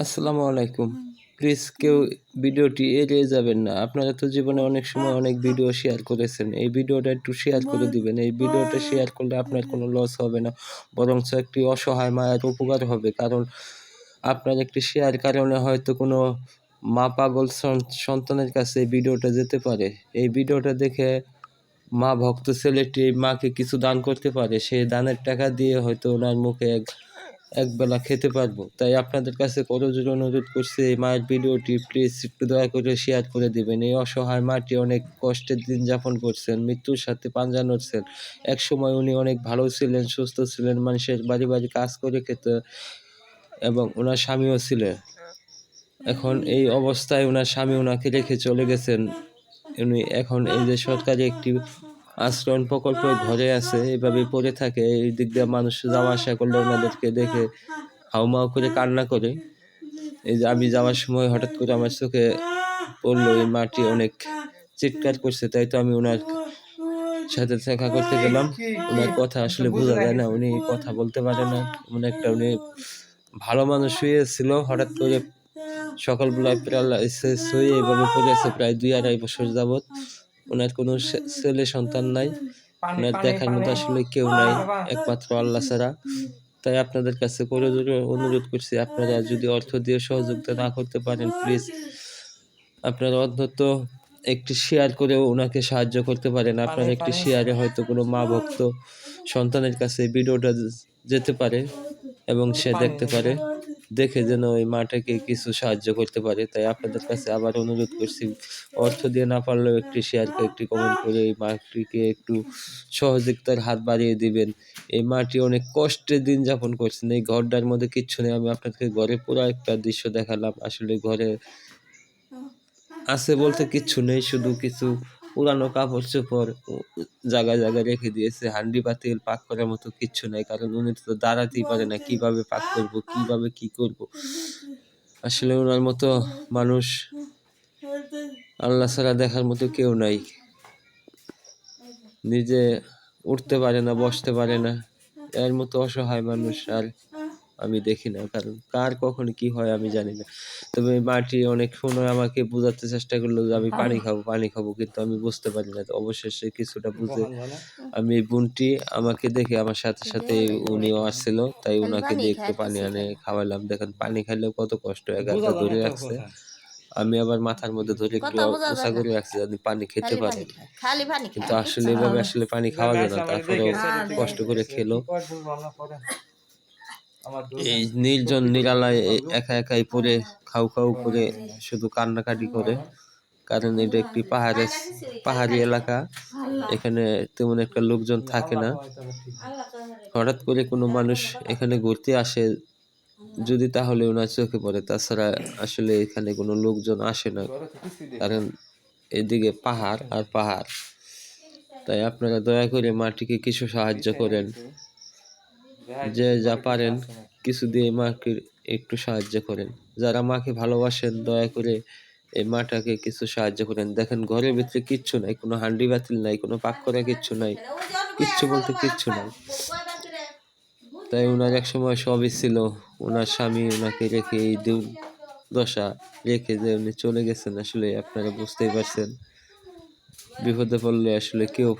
আসসালামু আলাইকুম। প্লিজ কেউ ভিডিওটি এড়িয়ে যাবেন না। আপনারা তো জীবনে অনেক সময় অনেক ভিডিও শেয়ার করেছেন। এই ভিডিওটা একটু শেয়ার করে দিবেন। এই ভিডিওটা শেয়ার করলে আপনার কোনো লস হবে না। বরঞ্চ একটি অসহায় মায়ের উপকার হবে। কারণ আপনার একটি শেয়ার কারণে হয়তো কোনো মা পাগল সন- সন্তানের কাছে এই ভিডিওটা যেতে পারে। এই ভিডিওটা দেখে মা ভক্ত ছেলেটি মাকে কিছু দান করতে পারে। সেই দানের টাকা দিয়ে হয়তো ওনার মুখে এক একবেলা খেতে পারব। তাই আপনাদের কাছে কত করজোর অনুরোধ করছি, এই মায়ের ভিডিওটি প্লিজ একটু দয়া করে শেয়ার করে দেবেন। এই অসহায় মাটি অনেক কষ্টের দিন যাপন করছেন, মৃত্যুর সাথে পাঞ্জা নড়ছেন। এক সময় উনি অনেক ভালো ছিলেন, সুস্থ ছিলেন, মানুষের বাড়ি বাড়ি কাজ করে খেতে এবং ওনার স্বামীও ছিলেন। এখন এই অবস্থায় ওনার স্বামী ওনাকে রেখে চলে গেছেন। উনি এখন এই যে সরকারি একটি আশ্রয়ণ প্রকল্প ঘরে আছে, এভাবে পড়ে থাকে, এই দিক দিয়ে মানুষ যাওয়া আসা করলে ওনাদেরকে দেখে হাউমাউ করে কান্না করে। এই যে আমি যাওয়ার সময় হঠাৎ করে আমার চোখে পড়ল, এই মাটি অনেক চিৎকার করছে, তাই তো আমি ওনার সাথে দেখা করতে গেলাম। ওনার কথা আসলে বোঝা যায় না, উনি কথা বলতে পারে না। উনি একটা উনি ভালো মানুষ শুয়েছিল হঠাৎ করে সকালবেলায় প্যারালাইসিস হয়ে এভাবে পড়ে আছে, প্রায় দুই আড়াই বছর যাবৎ। ওনার কোনো ছেলে সন্তান নাই। ওনার দেখার মতো আসলে কেউ নাই একমাত্র আল্লাহ ছাড়া। তাই আপনাদের কাছে অনুরোধ করছি আপনারা যদি অর্থ দিয়ে সহযোগিতা না করতে পারেন প্লিজ আপনারা অন্তত একটি শেয়ার করেও ওনাকে সাহায্য করতে পারেন। আপনার একটি শেয়ারে হয়তো কোনো মা ভক্ত সন্তানের কাছে ভিডিওটা যেতে পারে এবং সে দেখতে পারে। দেখে যেন ওই মাটাকে কিছু সাহায্য করতে পারে। তাই আপনাদের কাছে আবার অনুরোধ করছি, অর্থ দিয়ে না পারলেও একটি শেয়ারকে একটি কমেন্ট করে এই মাটিকে একটু সহযোগিতার হাত বাড়িয়ে দিবেন। এই মাটি অনেক কষ্টে দিন যাপন করছেন। এই ঘরটার মধ্যে কিচ্ছু নেই। আমি আপনাকে ঘরে পুরো একটা দৃশ্য দেখালাম। আসলে ঘরে আছে বলতে কিচ্ছু নেই, শুধু কিছু পুরানো কাপড় চোপড় জায়গায় জায়গায় রেখে দিয়েছে, হান্ডি পাতিল পাক করার মতো কিচ্ছু নাই, কারণ উনি তো দাঁড়াতেই পারে না, কীভাবে পাক করব, কীভাবে কি করব। আসলে ওনার মতো মানুষ আল্লাহ ছাড়া দেখার মতো কেউ নাই। নিজে উঠতে পারে না, বসতে পারে না, এর মতো অসহায় মানুষ আর আমি দেখি না কারণ কার কখন কি হয় আমি জানি না। তবে মাটি অনেক সময় আমাকে বোঝাতে চেষ্টা করল যে আমি পানি খাব পানি খাব কিন্তু আমি বুঝতে পারি না। অবশেষে কিছুটা বুঝে আমি এই বোনটি আমাকে দেখে আমার সাথে সাথে উনিও আসছিল তাই উনাকে দিয়ে একটু পানি আনে খাওয়ালাম দেখেন পানি খাইলেও কত কষ্ট এক হাতে ধরে রাখছে। আমি আবার মাথার মধ্যে ধরে একটু যায় করে রাখছি যাতে পানি খেতে পারে। কিন্তু আসলে এভাবে আসলে পানি খাওয়া যায় না তারপরেও কষ্ট করে খেলো। এই নির্জন নিরালায় এ- একা একাই পড়ে খাউ খাউ করে শুধু কান্নাকাটি করে। কারণ এটা একটি পাহাড়ের পাহাড়ি এলাকা। এখানে তেমন একটা লোকজন থাকে না। হঠাৎ করে কোনো মানুষ এখানে ঘুরতে আসে যদি তাহলে ওনার চোখে পড়ে। তাছাড়া আসলে এখানে কোনো লোকজন আসে না। কারণ এদিকে পাহাড় আর পাহাড়। তাই আপনারা দয়া করে মাটিকে কিছু সাহায্য করেন। যে যা পারেন কিছু দিয়ে মাকে একটু সাহায্য করেন। যারা মাকে ভালোবাসেন দয়া করে এই মাটাকে কিছু সাহায্য করেন। দেখেন ঘরের ভিতরে কিচ্ছু নাই কোনো হান্ডি বাতিল নাই কোনো পাক করা কিচ্ছু নাই কিচ্ছু বলতে কিচ্ছু নাই। তাই ওনার এক সময় সবই ছিল ওনার স্বামী ওনাকে রেখে এই দশা রেখে যে উনি চলে গেছেন আসলে আপনারা বুঝতেই পারছেন। বিপদে পড়লে আসলে কেউ